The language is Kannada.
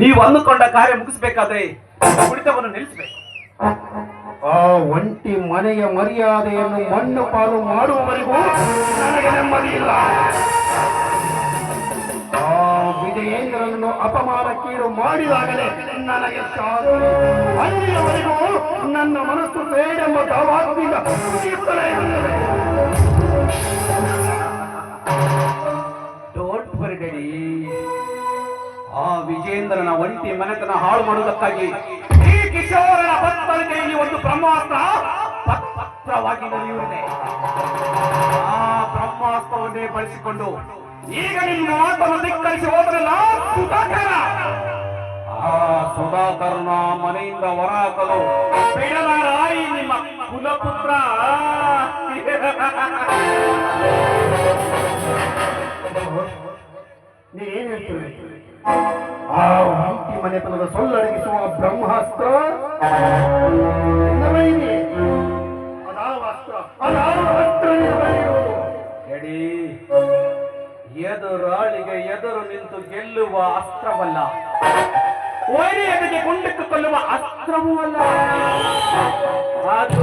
ನೀವು ಅಂದುಕೊಂಡ ಕಾರ್ಯ ಮುಗಿಸ್ಬೇಕಾದ್ರೆ ಕುಡಿತವನ್ನು ನಿಲ್ಲಿಸಬೇಕು. ಆ ಒಂಟಿ ಮನೆಯ ಮರ್ಯಾದೆಯನ್ನು ಮಣ್ಣು ಪಾಲು ಮಾಡುವವರೆಗೂ ನನಗೆ ನೆಮ್ಮದಿ ಇಲ್ಲ. ಆ ವಿಜಯೇಂದ್ರನನ್ನು ಅಪಮಾನಕ್ಕೀಡು ಮಾಡಿದಾಗಲೇ ನನಗೆ ಅಲ್ಲಿಯವರೆಗೂ ನನ್ನ ಮನಸ್ಸು ಬೇಡೆಂಬ ದಾವಾಗ್ನಿಂದ ಆ ವಿಜೇಂದ್ರನ ಒಂಟಿ ಮನೆತನ ಹಾಳು ಮಾಡುವುದಕ್ಕಾಗಿ ಈ ಕಿಶೋರನ ಭಕ್ತರ ಕೈಯಲ್ಲಿ ಒಂದು ಬ್ರಹ್ಮಾಸ್ತ್ರ ಪತ್- ಪತ್ರವಾಗಿ ನಡೆಯುವುದಿದೆ ಆ ಬ್ರಹ್ಮಾಸ್ತ್ರವನ್ನೇ ಬಳಸಿಕೊಂಡು ಈಗ ನಿಮ್ಮ ಮಾತನ್ನು ಧಿಕ್ಕರಿಸಿ ಹೋದ್ರಲ್ಲ ಸುಧಾಕರ. ಆ ಸುಧಾಕರನ ಮನೆಯಿಂದ ಹೊರ ಹಾಕಲು ನಿಮ್ಮ ಕುಲಪುತ್ರ. ನೀವೇನು ಹೇಳ್ತೀರಿ? ಆ ಒಂಟಿ ಮನೆತನದ ಸೊಲ್ಲಡಗಿಸುವ ಬ್ರಹ್ಮಾಸ್ತ್ರ. ಎಡಿ, ಎದುರಾಳಿಗೆ ಎದುರು ನಿಂತು ಗೆಲ್ಲುವ ಅಸ್ತ್ರವಲ್ಲ. ವೈರಿಯರಿಗೆ ಗುಂಡಿಟ್ಟುಕೊಳ್ಳುವ ಅಸ್ತ್ರವೂ ಅಲ್ಲ. ಅದು